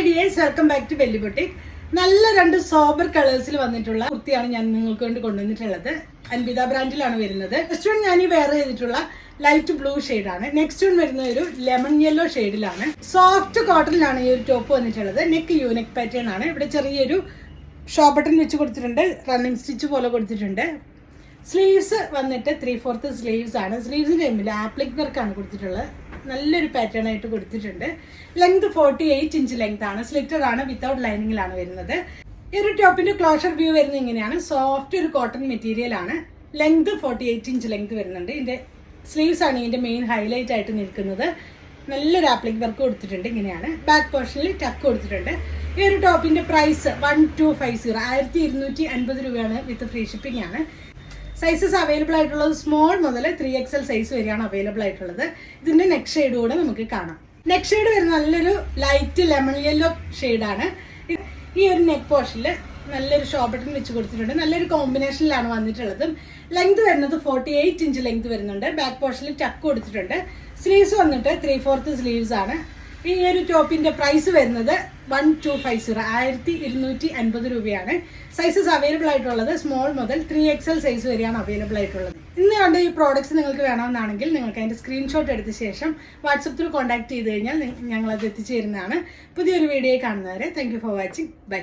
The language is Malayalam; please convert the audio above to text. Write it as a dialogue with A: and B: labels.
A: Hi dears welcome back to Belly Boutique നല്ല രണ്ട് സോബർ കളേഴ്സിൽ വന്നിട്ടുള്ള കുർത്തിയാണ് ഞാൻ നിങ്ങൾക്ക് വേണ്ടി കൊണ്ടുവന്നിട്ടുള്ളത്. അൻപിത ബ്രാൻഡിലാണ് വരുന്നത്. നെക്സ്റ്റ് വൺ ഞാൻ ഈ വെയർ ചെയ്തിട്ടുള്ള ലൈറ്റ് ബ്ലൂ ആണ്. നെക്സ്റ്റ് വൺ വരുന്ന ഒരു ലെമൺ യെല്ലോ ഷെയ്ഡിലാണ് സോഫ്റ്റ് കോട്ടണിലാണ് ഈ ഒരു ടോപ്പ് വന്നിട്ടുള്ളത്. നെക്ക് യൂനെക് പാറ്റേൺ ആണ്. ഇവിടെ ചെറിയൊരു ഷോ ബട്ടൺ വെച്ച് കൊടുത്തിട്ടുണ്ട്. റണ്ണിങ് സ്റ്റിച്ച് പോലെ കൊടുത്തിട്ടുണ്ട്. സ്ലീവ്സ് വന്നിട്ട് ത്രീ ഫോർത്ത് സ്ലീവ്സ് ആണ്. സ്ലീവ്സിന്റെ എമ്മിൽ ആപ്ലിക് വർക്കാണ് കൊടുത്തിട്ടുള്ളത്. നല്ലൊരു പാറ്റേൺ ആയിട്ട് കൊടുത്തിട്ടുണ്ട്. Length forty eight inch length ആണ്. സ്ലിറ്റർ ആണ് വിത്തൗട്ട് ലൈനിങ്ങിലാണ് വരുന്നത്. ഈ ഒരു ടോപ്പിന്റെ ക്ലോഷർ വ്യൂ വരുന്നത് ഇങ്ങനെയാണ്. സോഫ്റ്റ് ഒരു കോട്ടൺ മെറ്റീരിയൽ ആണ്. Length forty eight inch length വരുന്നുണ്ട്. ഇതിന്റെ സ്ലീവ്സ് ആണ് ഇതിന്റെ മെയിൻ ഹൈലൈറ്റ് ആയിട്ട് നിൽക്കുന്നത്. നല്ലൊരു ആപ്ലിക് വർക്ക് കൊടുത്തിട്ടുണ്ട് ഇങ്ങനെയാണ്. ബാക്ക് പോർഷനിൽ ടക്ക് കൊടുത്തിട്ടുണ്ട്. ഈ ഒരു ടോപ്പിന്റെ price one two five zero ആയിരത്തി ഇരുന്നൂറ്റി അൻപത് രൂപയാണ് വിത്ത് ഫ്രീ ഷിപ്പിംഗ് ആണ്. സൈസസ് അവൈലബിൾ ആയിട്ടുള്ളത് സ്മോൾ മുതൽ ത്രീ എൽ സൈസ് വരെയാണ് അവൈലബിൾ ആയിട്ടുള്ളത്. ഇതിന്റെ നെക്ക് ഷെയ്ഡ് കൂടെ നമുക്ക് കാണാം. നെക്ക് ഷെയ്ഡ് വരുന്ന നല്ലൊരു ലൈറ്റ് ലെമൺ യെല്ലോ ഷെയ്ഡാണ് ഈ ഒരു നെക്ക് പോർഷനിൽ നല്ലൊരു ഷോ ബട്ടൺ വെച്ച് കൊടുത്തിട്ടുണ്ട്. നല്ലൊരു കോമ്പിനേഷനിലാണ് വന്നിട്ടുള്ളത്. ലെങ്ത് വരുന്നത് ഫോർട്ടി എയ്റ്റ് ഇഞ്ച് ലെങ്ത് വരുന്നുണ്ട് ബാക്ക് പോർഷനിൽ ടക്ക് കൊടുത്തിട്ടുണ്ട്. സ്ലീവ്സ് വന്നിട്ട് ത്രീ ഫോർത്ത് സ്ലീവ്സ് ആണ്. ഈ ഒരു ടോപ്പിന്റെ പ്രൈസ് വരുന്നത് വൺ ടു ഫൈവ് സീറോ ആയിരത്തി ഇരുന്നൂറ്റി അൻപത് രൂപയാണ്. സൈസസ് അവൈലബിൾ ആയിട്ടുള്ളത് സ്മോൾ മുതൽ ത്രീ എക്സ് എൽ സൈസ് വരെയാണ് അവൈലബിൾ ആയിട്ടുള്ളത്. ഇന്ന് കണ്ട ഈ പ്രോഡക്റ്റ്സ് നിങ്ങൾക്ക് വേണമെന്നാണെങ്കിൽ നിങ്ങൾക്ക് അതിന്റെ സ്ക്രീൻഷോട്ട് എടുത്ത ശേഷം വാട്സപ്പ് ത്രൂ കോൺടാക്ട് ചെയ്ത് കഴിഞ്ഞാൽ ഞങ്ങൾ അത് എത്തിച്ചു തരുന്നതാണ് പുതിയൊരു വീഡിയോ കാണുന്നവരെ താങ്ക് ഫോർ വാച്ചിങ് ബൈ